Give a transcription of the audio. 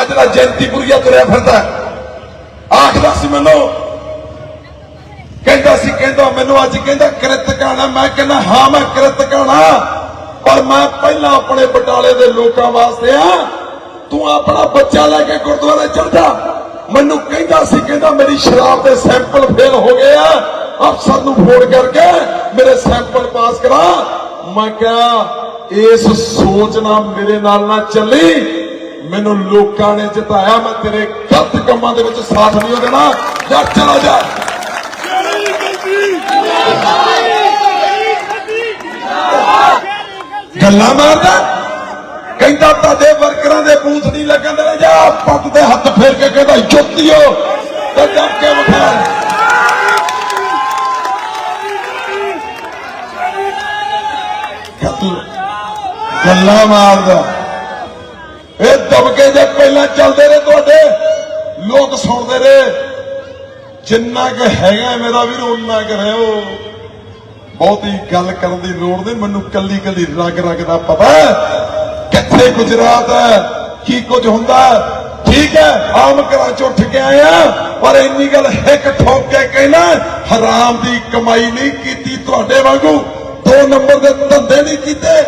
ਅੱਜ ਦਾ ਜੈਂਤੀਪੁਰੀਆ ਤੁਰਿਆ ਫਿਰਦਾ ਆਖਦਾ ਸੀ ਮੈਨੂੰ, ਕਹਿੰਦਾ ਸੀ, ਕਹਿੰਦਾ ਮੈਨੂੰ ਅੱਜ ਕਹਿੰਦਾ ਕਿਰਤ ਕਾਣਾ ਮੈਂ ਕਹਿੰਦਾ ਹਾਂ, ਮੈਂ ਕਿਰਤ ਕਾਣਾ ਪਰ ਮੈਂ ਪਹਿਲਾਂ ਆਪਣੇ ਬਟਾਲੇ ਦੇ ਲੋਕਾਂ ਵਾਸਤੇ ਆ, ਤੂੰ ਆਪਣਾ ਬੱਚਾ ਲੈ ਕੇ ਗੁਰਦੁਆਰੇ ਚਲ ਜਾ। ਮੈਨੂੰ ਕਹਿੰਦਾ ਸੀ, ਕਹਿੰਦਾ ਮੇਰੀ ਸ਼ਰਾਬ ਦੇ ਸੈਂਪਲ ਫੇਲ ਹੋ ਗਏ ਆ। ਅਫਸਰ ਨੂੰ ਫੋਨ ਕਰਕੇ ਮੇਰੇ ਸੈਂਪਲ ਪਾਸ ਕਰਾ। ਮੈਂ ਕਿਹਾ, ਇਸ ਸੋਚ ਨਾਲ ਮੇਰੇ ਨਾਲ ਨਾ ਚੱਲੀ। ਮੈਨੂੰ ਲੋਕਾਂ ਨੇ ਜਿਤਾਇਆ, ਮੈਂ ਤੇਰੇ ਗਲਤ ਕੰਮਾਂ ਦੇ ਵਿੱਚ ਸਾਥ ਨਹੀਂ ਦੇਣਾ। ਜਾਂ ਚਲਾ ਜਾ। ਗੱਲਾਂ ਮਾਰਦਾ ਕਹਿੰਦਾ, ਤੁਹਾਡੇ ਵਰਕਰਾਂ ਦੇ ਬੂਥ ਨਹੀਂ ਲੱਗਣ ਦੇਣੇ, ਜਾ ਪੱਟ ਦੇ ਹੱਥ ਫੇਰ ਕੇ ਕਹਿੰਦਾ ਜੁੱਤੀਓ ਤੇ ਜੱਟ ਕੇ ਵਿਖਾ ਗੱਲਾਂ ਮਾਰਦਾ ਦਬਕੇ ਜੇ ਪਹਿਲਾਂ ਚੱਲਦੇ ਰਹੇ ਤੁਹਾਡੇ, ਲੋਕ ਸੁਣਦੇ ਰਹੇ, ਜਿੰਨਾ ਕੁ ਹੈਗਾ ਮੇਰਾ ਵੀਰ ਉਨਾ ਕੁ ਰਹਿਓ। ਬਹੁਤੀ ਗੱਲ ਕਰਨ ਦੀ ਲੋੜ ਨਹੀਂ, ਮੈਨੂੰ ਕੱਲੀ ਕੱਲੀ ਰਗ ਰਗ ਦਾ ਪਤਾ ਕਿੱਥੇ ਗੁਜਰਾਤ ਹੈ, ਕੀ ਕੁਝ ਹੁੰਦਾ ਠੀਕ ਹੈ, ਆਮ ਘਰਾਂ ਚ ਉੱਠ ਕੇ ਆਇਆ ਪਰ ਇੰਨੀ ਗੱਲ ਹਿੱਕ ਠੋਕ ਕੇ ਕਹਿਣਾ ਹਰਾਮ ਦੀ ਕਮਾਈ ਨਹੀਂ ਕੀਤੀ ਤੁਹਾਡੇ ਵਾਂਗੂ, ਦੋ ਨੰਬਰ ਦੇ ਧੰਦੇ ਨਹੀਂ ਕੀਤੇ।